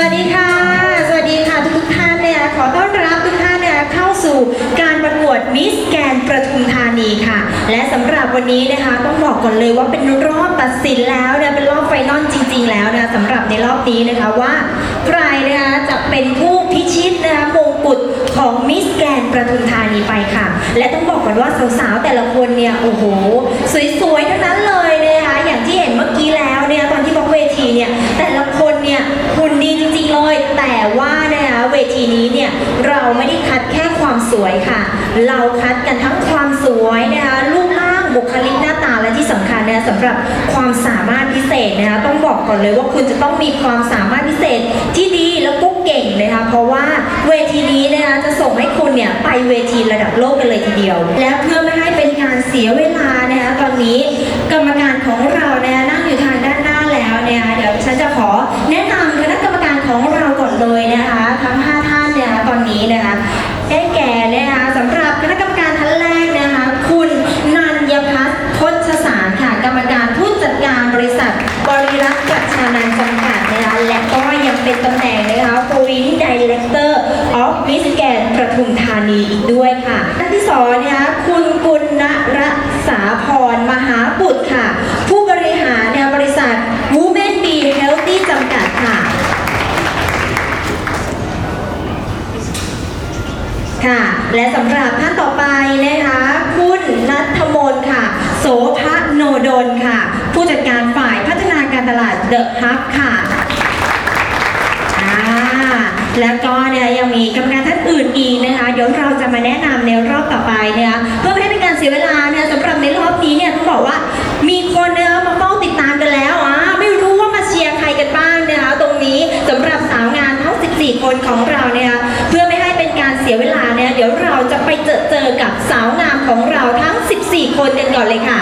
วัสดีค่ะ สวัสดีค่ะทุกท่านเนี่ยขอต้อนรับทุกท่านเนี่ยเข้าสู่การประกวดมิสแกนประทุมธานีค่ะ และสำหรับวันนี้นะคะต้องบอกก่อนเลยว่าเป็นรอบตัดสินแล้วเนี่ยเป็นรอบไฟนอลจริง ๆ แล้วนะสำหรับในรอบนี้นะคะว่า ใครนะคะจะเป็นผู้พิชิตนะคะมงกุฎของมิสแกนประทุมธานีไปค่ะ และต้องบอกก่อนว่าสาวๆแต่ละคนเนี่ยโอ้โห สวยๆทั้งนั้นเลยนะคะอย่างที่เห็นเมื่อกี้แล้วเนี่ยตอนที่บอกเวทีเนี่ยแต่ ย แต่ว่านะคะเวทีนี้เนี่ยเราไม่ได้คัดแค่ความสวยค่ะ เราคัดกันทั้งความสวยนะคะรูปร่างบุคลิกหน้าตาและที่สำคัญเนี่ยสำหรับความสามารถพิเศษนะคะต้องบอกก่อนเลยว่าคุณจะต้องมีความสามารถพิเศษที่ดีแล้วก็เก่งนะคะเพราะว่าเวทีนี้นะคะจะส่งให้คุณเนี่ยไปเวทีระดับโลกกันเลยทีเดียว และเพื่อไม่ให้เป็นการเสียเวลานะคะตอนนี้กรรมการของเราเนี่ยนั่งอยู่ทางด้านหน้าแล้วนะคะเดี๋ยวฉันจะขอแนะนำ เราก่อนเลยนะคะทั้งห้าท่านนะคะตอนนี้นะคะได้แก่นะคะสำหรับคณะกรรมการท่านแรกนะคะคุณนันยพัฒน์พจสารค่ะ กรรมการผู้จัดการบริษัท บริรักษ์กัจชานันท์จำกัดนะคะและก็ยังเป็นตำแหน่งนะคะ Foreign Director of Miss Grand ประทุมธานีอีกด้วยค่ะท่านที่สองนะคะคุณกุลณรักษาพรมหาบุตรค่ะ ผู้บริหารเนี่ยบริษัท Women Be Healthy จำกัดค่ะ ค่ะ และสำหรับท่านต่อไปนะคะ คุณนัทมนค่ะ โสภโนดลค่ะ ผู้จัดการฝ่ายพัฒนาการตลาดเดอะฮับค่ะแล้วก็เนี่ยยังมีกรรมการท่านอื่นอีกนะคะเดี๋ยวเราจะมาแนะนำในรอบต่อไปนะคะเพื่อไม่ให้เป็นการเสียเวลาเนี่ยสำหรับในรอบนี้เนี่ยต้องบอกว่ามีคนเนี่ยมาเฝ้าติดตามกันแล้วอ่าไม่รู้ว่ามาเชียร์ใครกันบ้างนะคะตรงนี้สำหรับสาวงานทั้ง 14 คนของเราเนี่ยเพื่อ สียเวลาเนี่ยเดี๋ยวเราจะไปเจอเจอกับสาวงามของเราทั้ง 14 คนกันก่อนเลยค่ะ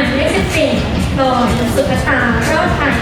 หมายเลขสิบสี่ลอยสุภตารอดไทย